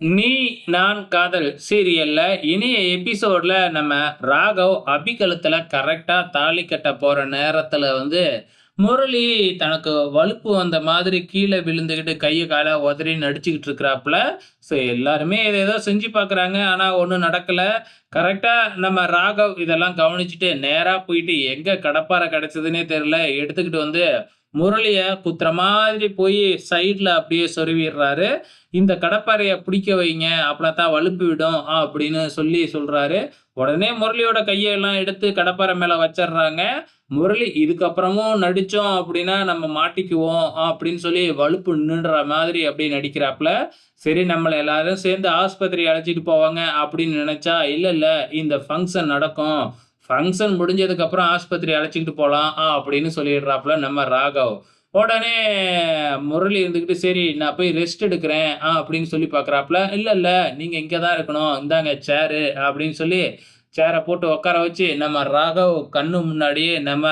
நீ நான் காதல் சீரியல்ல இனிய எபிசோட்ல நம்ம ராகவ் அபிகலத்துல கரெக்டா தாலி கட்ட போற நேரத்துல வந்து முரளி தனக்கு வலுப்பு வந்த மாதிரி கீழே விழுந்துக்கிட்டு கையை காலை உதறி நடிச்சுக்கிட்டு இருக்கிறாப்புல ஸோ எல்லாருமே இதை ஏதோ செஞ்சு பார்க்குறாங்க ஆனால் ஒன்றும் நடக்கலை. கரெக்டாக நம்ம ராகவ் இதெல்லாம் கவனிச்சுட்டு நேராக போயிட்டு எங்கே கடப்பாரை கிடைச்சதுன்னே தெரில எடுத்துக்கிட்டு வந்து முரளியை குத்துற மாதிரி போய் சைடில் அப்படியே சொருவிடுறாரு. இந்த கடப்பாறையை பிடிக்க வைங்க அப்படின்னா தான் வலுப்பு விடும் அப்படின்னு சொல்லி சொல்கிறாரு உடனே முரளியோட கையெல்லாம் எடுத்து கடப்பாறை மேலே வச்சிடுறாங்க. முரளி இதுக்கப்புறமும் நடித்தோம் அப்படின்னா நம்ம மாட்டிக்குவோம் அப்படின்னு சொல்லி வலுப்பு நின்ற மாதிரி அப்படி நடிக்கிறாப்புல. சரி நம்மளை எல்லாரும் சேர்ந்து ஆஸ்பத்திரி அழைச்சிட்டு போவாங்க அப்படின்னு நினச்சா இல்லை இல்லை இந்த ஃபங்க்ஷன் நடக்கும். ஃபங்க்ஷன் முடிஞ்சதுக்கப்புறம் ஆஸ்பத்திரி அழைச்சிக்கிட்டு போகலாம் அப்படின்னு சொல்லிடுறாப்புல நம்ம ராகவ். உடனே முரளி இருந்துக்கிட்டு சரி நான் போய் ரெஸ்ட் எடுக்கிறேன் ஆ அப்படின்னு சொல்லி பார்க்குறாப்புல இல்லை இல்லை நீங்கள் இங்கே தான் இருக்கணும் இந்தாங்க சேரு அப்படின்னு சொல்லி சேரை போட்டு உட்கார வச்சு நம்ம ராகவ் கண்ணு முன்னாடியே நம்ம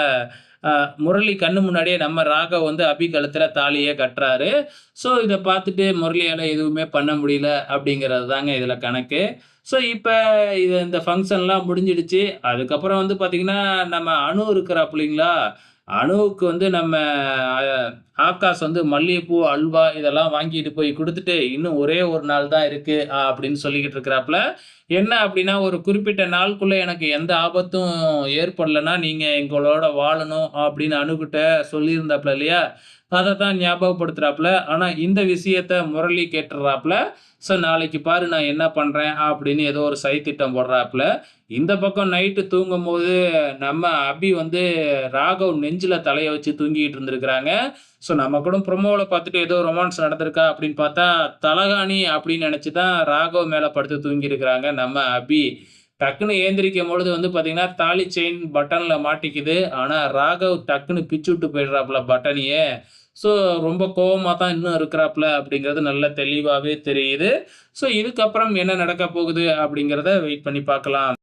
முரளி கண்ணு முன்னாடியே நம்ம ராகவ் வந்து அபி கழுத்தில் தாலியை கட்டுறாரு. ஸோ இதை பார்த்துட்டு முரளியால் எதுவுமே பண்ண முடியல அப்படிங்கிறது தாங்க இதில் கணக்கு. ஸோ இப்போ இது இந்த ஃபங்க்ஷன்லாம் முடிஞ்சிடுச்சு. அதுக்கப்புறம் வந்து பார்த்திங்கன்னா நம்ம அணு இருக்கிறாப்புலிங்களா அணுவுக்கு வந்து நம்ம ஆகாஷ் வந்து மல்லிகைப்பூ அல்வா இதெல்லாம் வாங்கிட்டு போய் கொடுத்துட்டு இன்னும் ஒரே ஒரு நாள் தான் இருக்குது அப்படின்னு சொல்லிக்கிட்டு இருக்கிறாப்புல என்ன அப்படின்னா ஒரு குறிப்பிட்ட நாளுக்குள்ளே எனக்கு எந்த ஆபத்தும் ஏற்படலைன்னா நீங்கள் எங்களோட வாழணும் அப்படின்னு அணுகிட்ட சொல்லியிருந்தாப்புல இல்லையா? அதை தான் ஞாபகப்படுத்துறாப்புல. ஆனால் இந்த விஷயத்த முரளி கேட்டுறாப்புல. ஸோ நாளைக்கு பாரு நான் என்ன பண்ணுறேன் அப்படின்னு ஏதோ ஒரு சைத்திட்டம் போடுறாப்புல. இந்த பக்கம் நைட்டு தூங்கும்போது நம்ம அபி வந்து ராகவ் நெஞ்சில் தலையை வச்சு தூங்கிக்கிட்டு இருந்திருக்கிறாங்க. ஸோ நம்ம கூட ப்ரொமோவில் பார்த்துட்டு ஏதோ ரொமான்ஸ் நடந்திருக்கா அப்படின்னு பார்த்தா தலகாணி அப்படின்னு நினச்சி தான் ராகவ் மேலே படுத்து தூங்கியிருக்கிறாங்க நம்ம அபி. டக்குன்னு ஏந்திரிக்கும் பொழுது வந்து பார்த்தீங்கன்னா தாலி செயின் பட்டனில் மாட்டிக்குது. ஆனால் ராகவ் டக்குன்னு பிச்சு விட்டு போயிடுறாப்புல பட்டனையே. ஸோ ரொம்ப கோபமாக தான் இன்னும் இருக்கிறாப்புல அப்படிங்கிறது நல்ல தெளிவாகவே தெரியுது. ஸோ இதுக்கப்புறம் என்ன நடக்க போகுது அப்படிங்கிறத வெயிட் பண்ணி பார்க்கலாம்.